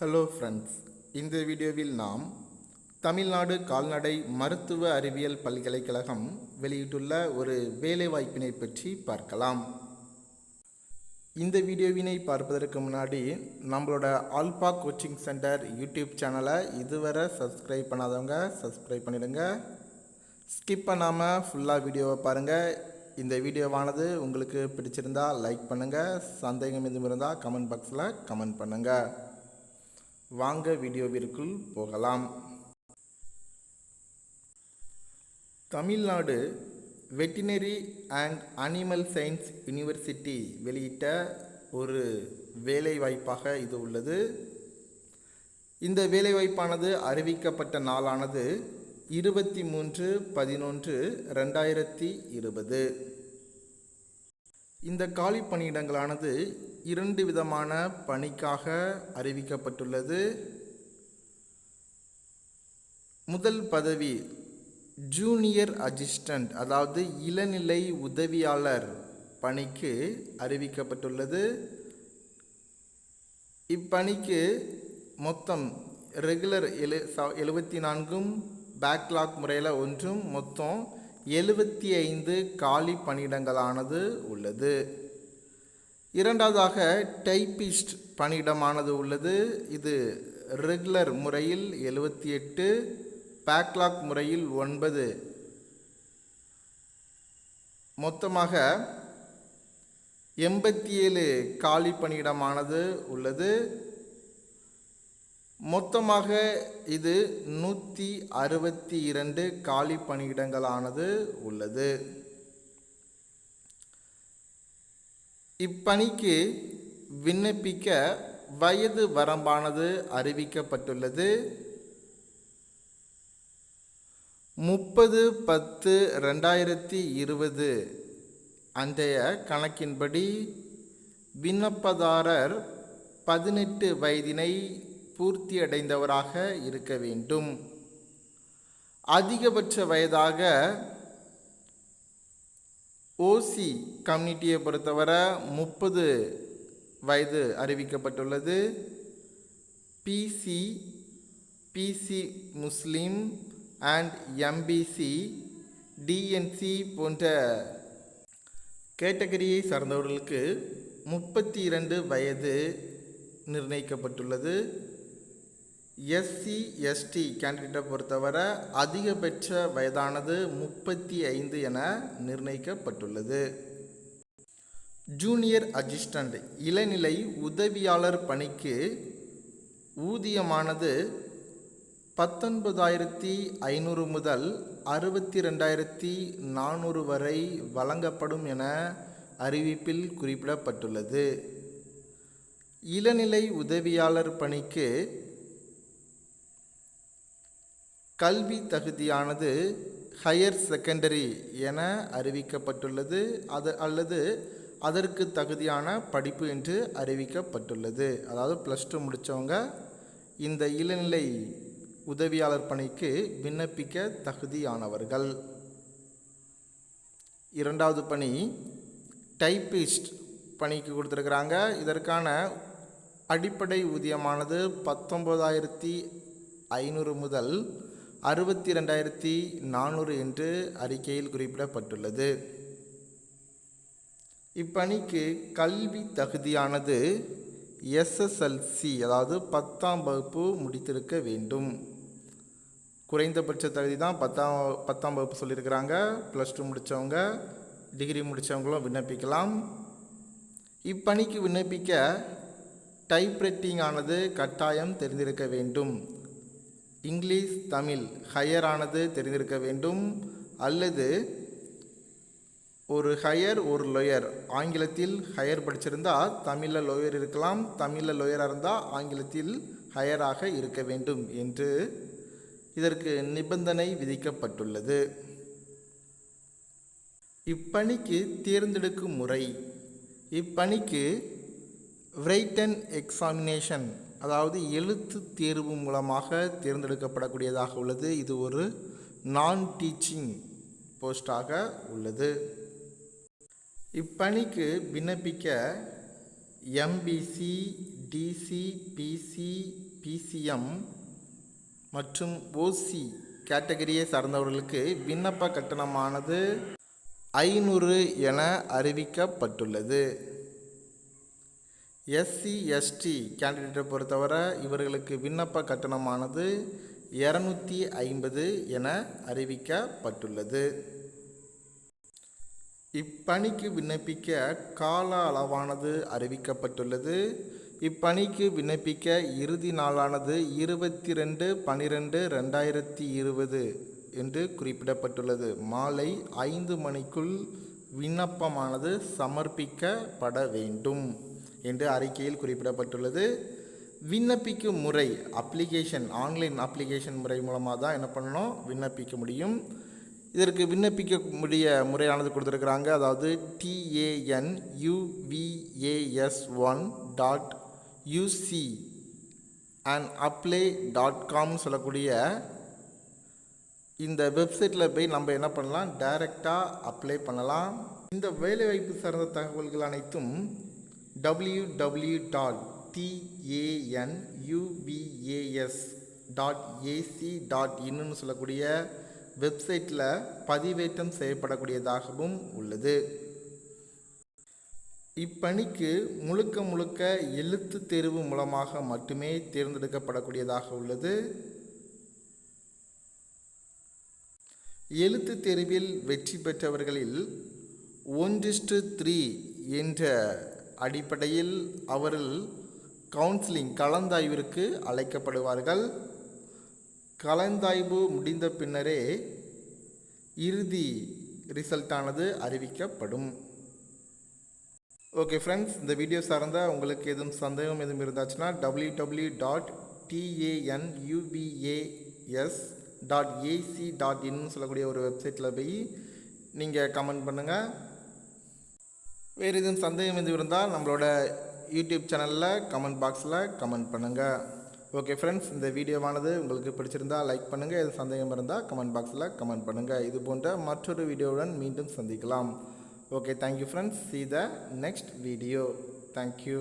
Hello friends இந்த வீடியோவில் நாம் தமிழ்நாடு கால்நடை மருத்துவ அறிவியல் பல்கலைக்கழகம் வெளியிட்டுள்ள ஒரு வேலைவாய்ப்பினை பற்றி பார்க்கலாம். இந்த வீடியோவினை பார்ப்பதற்கு முன்னாடி நம்மளோட ஆல்பா கோச்சிங் சென்டர் யூடியூப் சேனலை இதுவரை சப்ஸ்கிரைப் பண்ணாதவங்க சப்ஸ்கிரைப் பண்ணிடுங்க. ஸ்கிப் பண்ணாமல் ஃபுல்லாக வீடியோவை பாருங்கள் இந்த வீடியோவானது உங்களுக்கு பிடிச்சிருந்தா லைக் பண்ணுங்கள் சந்தேகம் எதுவும் இருந்தால் கமெண்ட் பாக்ஸில் கமெண்ட் பண்ணுங்கள் வாங்க வீடியோவிற்குள் போகலாம். Tamil Nadu veterinary and animal science university வெளியிட்ட ஒரு வேலைவாய்ப்பாக இது உள்ளது. இந்த வேலைவாய்ப்பானது அறிவிக்கப்பட்ட நாளானது இருபத்தி மூன்று பதினொன்று ரெண்டாயிரத்தி இருபது. இந்த காலி பணியிடங்களானது இரண்டு விதமான பணிக்காக அறிவிக்கப்பட்டுள்ளது. முதல் பதவி ஜூனியர் அசிஸ்டண்ட் அதாவது இளநிலை உதவியாளர் பணிக்கு அறிவிக்கப்பட்டுள்ளது. இப்பணிக்கு மொத்தம் ரெகுலர் எழு எழுபத்தி நான்கும் பேக்லாக் முறையில் ஒன்றும் மொத்தம் எழுபத்தி ஐந்து காலி பணியிடங்களானது உள்ளது. இரண்டாவதாக டைப்பிஸ்ட் பணியிடமானது உள்ளது. இது ரெகுலர் முறையில் எழுபத்தி எட்டு பேக்லாக் முறையில் ஒன்பது. மொத்தமாக எண்பத்தி ஏழு காலி பணியிடமானது உள்ளது. மொத்தமாக இது நூற்றி அறுபத்தி இரண்டு காலி பணியிடங்களானது உள்ளது. இப்பணிக்கு விண்ணப்பிக்க வயது வரம்பானது அறிவிக்கப்பட்டுள்ளது. முப்பது பத்து ரெண்டாயிரத்தி இருபது அன்றைய கணக்கின்படி விண்ணப்பதாரர் பதினெட்டு வயதினை பூர்த்தியடைந்தவராக இருக்க வேண்டும். அதிகபட்ச வயதாக ஓசி கம்யூனிட்டியை பொறுத்தவரை முப்பது வயது அறிவிக்கப்பட்டுள்ளது. BC BC Muslim and MBC DNC போன்ற கேட்டகரியை சார்ந்தவர்களுக்கு முப்பத்தி இரண்டு வயது நிர்ணயிக்கப்பட்டுள்ளது. எஸ்சி எஸ்டி கேண்டிடேட்டை பொறுத்தவரை அதிகபட்ச வயதானது முப்பத்தி ஐந்து என நிர்ணயிக்கப்பட்டுள்ளது. ஜூனியர் அசிஸ்டண்ட் இளநிலை உதவியாளர் பணிக்கு ஊதியமானது பத்தொன்பதாயிரத்தி ஐநூறு முதல் அறுபத்தி ரெண்டாயிரத்தி நானூறு வரை வழங்கப்படும் என அறிவிப்பில் குறிப்பிடப்பட்டுள்ளது. இளநிலை உதவியாளர் பணிக்கு கல்வி தகுதியானது ஹையர் செகண்டரி என அறிவிக்கப்பட்டுள்ளது. அது அல்லது அதற்கு தகுதியான படிப்பு என்று அறிவிக்கப்பட்டுள்ளது. அதாவது ப்ளஸ் டூ முடித்தவங்க இந்த இளநிலை உதவியாளர் பணிக்கு விண்ணப்பிக்க தகுதியானவர்கள். இரண்டாவது பணி டைப்பிஸ்ட் பணிக்கு கொடுத்துருக்குறாங்க. இதற்கான அடிப்படை ஊதியமானது பத்தொம்போதாயிரத்தி ஐநூறு முதல் அறுபத்தி ரெண்டாயிரத்தி நானூறு என்று அறிக்கையில் குறிப்பிடப்பட்டுள்ளது. இப்பணிக்கு கல்வி தகுதியானது எஸ்எஸ்எல்சி அதாவது பத்தாம் வகுப்பு முடித்திருக்க வேண்டும். குறைந்தபட்ச தகுதி தான் பத்தாம் பத்தாம் வகுப்பு சொல்லியிருக்கிறாங்க. ப்ளஸ் டூ முடித்தவங்க டிகிரி முடித்தவங்களும் விண்ணப்பிக்கலாம். இப்பணிக்கு விண்ணப்பிக்க டைப்ரைட்டிங் ஆனது கட்டாயம் தெரிந்திருக்க வேண்டும். இங்கிலீஷ் தமிழ் ஹையரானது தெரிந்திருக்க வேண்டும். அல்லது ஒரு ஹையர் ஒரு லோயர். ஆங்கிலத்தில் ஹையர் படிச்சிருந்தால் தமிழில் லோயர் இருக்கலாம். தமிழில் லோயராக இருந்தால் ஆங்கிலத்தில் ஹையராக இருக்க வேண்டும் என்று இதற்கு நிபந்தனை விதிக்கப்பட்டுள்ளது. இப்பணிக்கு தேர்ந்தெடுக்கும் முறை. இப்பணிக்கு விரைட்டன் எக்ஸாமினேஷன் அதாவது எழுத்து தேர்வு மூலமாக தேர்ந்தெடுக்கப்படக்கூடியதாக உள்ளது. இது ஒரு நான் டீச்சிங் போஸ்டாக உள்ளது. இப்பணிக்கு விண்ணப்பிக்க எம்பிசி டிசி பிசி பிசிஎம் மற்றும் ஓசி கேட்டகரியை சார்ந்தவர்களுக்கு விண்ணப்ப கட்டணமானது ஐநூறு என அறிவிக்கப்பட்டுள்ளது. எஸ்சி எஸ்டி கேண்டிடேட்டை பொறுத்தவரை இவர்களுக்கு விண்ணப்ப கட்டணமானது இரநூத்தி ஐம்பது என அறிவிக்கப்பட்டுள்ளது. இப்பணிக்கு விண்ணப்பிக்க கால அளவானது அறிவிக்கப்பட்டுள்ளது. இப்பணிக்கு விண்ணப்பிக்க இறுதி நாளானது இருபத்தி ரெண்டு பன்னிரெண்டு ரெண்டாயிரத்தி இருபது என்று குறிப்பிடப்பட்டுள்ளது. மாலை ஐந்து மணிக்குள் விண்ணப்பமானது சமர்ப்பிக்கப்பட வேண்டும். என்று அறிக்கையில் குறிப்பிடப்பட்டுள்ளது. விண்ணப்பிக்கும் முறை அப்ளிகேஷன் ஆன்லைன் அப்ளிகேஷன் முறை மூலமாக தான் என்ன பண்ணணும்? விண்ணப்பிக்க முடியும். இதற்கு விண்ணப்பிக்க முடிய முறையானது கொடுத்துருக்குறாங்க. அதாவது TAN UVAS one dot UC and apply dot காம்னு சொல்லக்கூடிய இந்த வெப்சைட்டில் போய் நம்ம என்ன பண்ணலாம்? டைரெக்டாக அப்ளை பண்ணலாம். இந்த வேலைவாய்ப்பு சார்ந்த தகவல்கள் அனைத்தும் W W dot TAN UPAS dot AC dot இன்னுன்னு சொல்லக்கூடிய வெப்சைட்டில் பதிவேற்றம் செய்யப்படக்கூடியதாகவும் உள்ளது. இப்பணிக்கு முழுக்க முழுக்க எழுத்து தேர்வு மூலமாக மட்டுமே தேர்ந்தெடுக்கப்படக்கூடியதாக உள்ளது. எழுத்து தேர்வில் வெற்றி பெற்றவர்களில் ஒன்றிஸ்டு த்ரீ என்ற அடிப்படையில் அவர்கள் கவுன்சிலிங் கலந்தாய்விற்கு அழைக்கப்படுவார்கள். கலந்தாய்வு முடிந்த பின்னரே இறுதி ரிசல்ட்டானது அறிவிக்கப்படும். ஓகே ஃப்ரெண்ட்ஸ் இந்த வீடியோ சார்ந்த உங்களுக்கு எதுவும் சந்தேகம் எதுவும் இருந்தாச்சுன்னா W W dot TANUPAS dot AC dot இன்னு சொல்லக்கூடிய ஒரு வெப்சைட்டில் போய் நீங்கள் கமெண்ட் பண்ணுங்கள் வேறு எதுவும் சந்தேகம் எதுவும் இருந்தால் நம்மளோட யூடியூப் சேனலில் கமெண்ட் பாக்ஸில் கமெண்ட் பண்ணுங்கள் ஓகே ஃப்ரெண்ட்ஸ் இந்த வீடியோவானது உங்களுக்கு பிடிச்சிருந்தா லைக் பண்ணுங்கள் எது சந்தேகம் இருந்தால் கமெண்ட் பாக்ஸில் கமெண்ட் பண்ணுங்கள் இது போன்ற மற்றொரு வீடியோவுடன் மீண்டும் சந்திக்கலாம். Okay thank you friends see the next video thank you